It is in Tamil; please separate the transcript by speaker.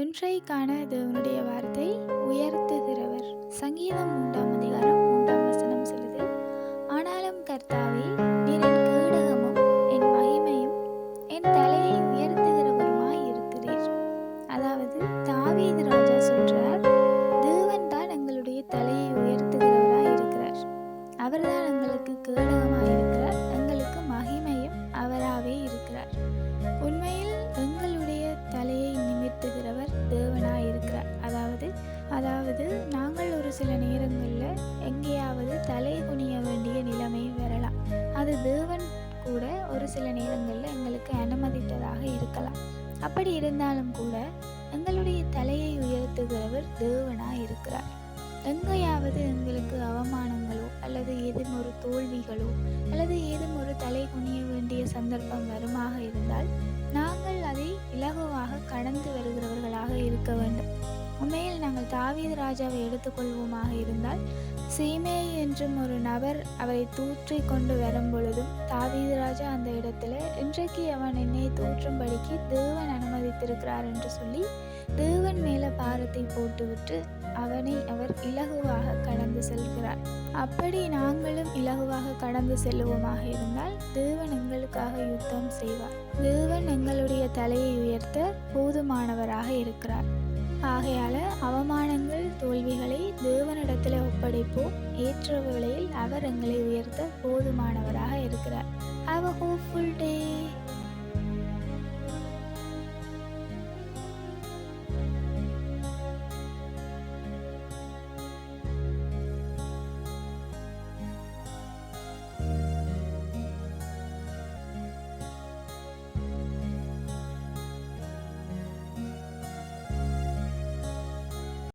Speaker 1: இன்றைக்கான தேவனுடைய வார்த்தை உயர்த்துகிறவர். சங்கீதம் மூன்றாம் அதிகாரம் மூன்றாம் வசனம் சொல்லுது. ஆனாலும் கர்த்தாவே நீர் என் கேடகமும் என் மகிமையும் என் தலையை உயர்த்துகிறவருமாய் இருக்கிறீர். அதாவது தாவீது நேரங்களில் எங்கேயாவது தலை குனிய வேண்டிய நிலைமை வரலாம். அது தேவன் கூட ஒரு சில நேரங்களில் எங்களுக்கு அனுமதித்ததாக இருக்கலாம். அப்படி இருந்தாலும் கூட எங்களுடைய தலையை உயர்த்துகிறவர் தேவனா இருக்கிறார். எங்கேயாவது எங்களுக்கு அவமானங்களோ அல்லது ஏதும் ஒரு தோல்விகளோ அல்லது ஏதும் ஒரு தலை குனிய வேண்டிய சந்தர்ப்பம் வருமாக இருந்தால் நாங்கள் உண்மையில் நாங்கள் தாவீது ராஜாவை எடுத்துக்கொள்வோமாக இருந்தால் சீமே என்றும் ஒரு நபர் அவரை தூற்றி கொண்டு வரும் பொழுதும் தாவீது ராஜா அந்த இடத்துல இன்றைக்கு அவன் என்னை தூற்றும்படிக்கு தேவன் அனுமதித்திருக்கிறார் என்று சொல்லி தேவன் மேல பாரத்தை போட்டுவிட்டு அவனை அவர் இலகுவாக கடந்து செல்கிறார். அப்படி நாங்களும் இலகுவாக கடந்து செல்லுவோமாக இருந்தால் தேவன் எங்களுக்காக யுத்தம் செய்வார். தேவன் எங்களுடைய தலையை உயர்த்த போதுமானவராக இருக்கிறார். ஆகையால அவமானங்கள் தோல்விகளை தேவனிடத்தில் ஒப்படைப்போம். ஏற்ற வேளையில் அவர் எங்களை உயர்த்த போதுமானவராக இருக்கிறார். Have a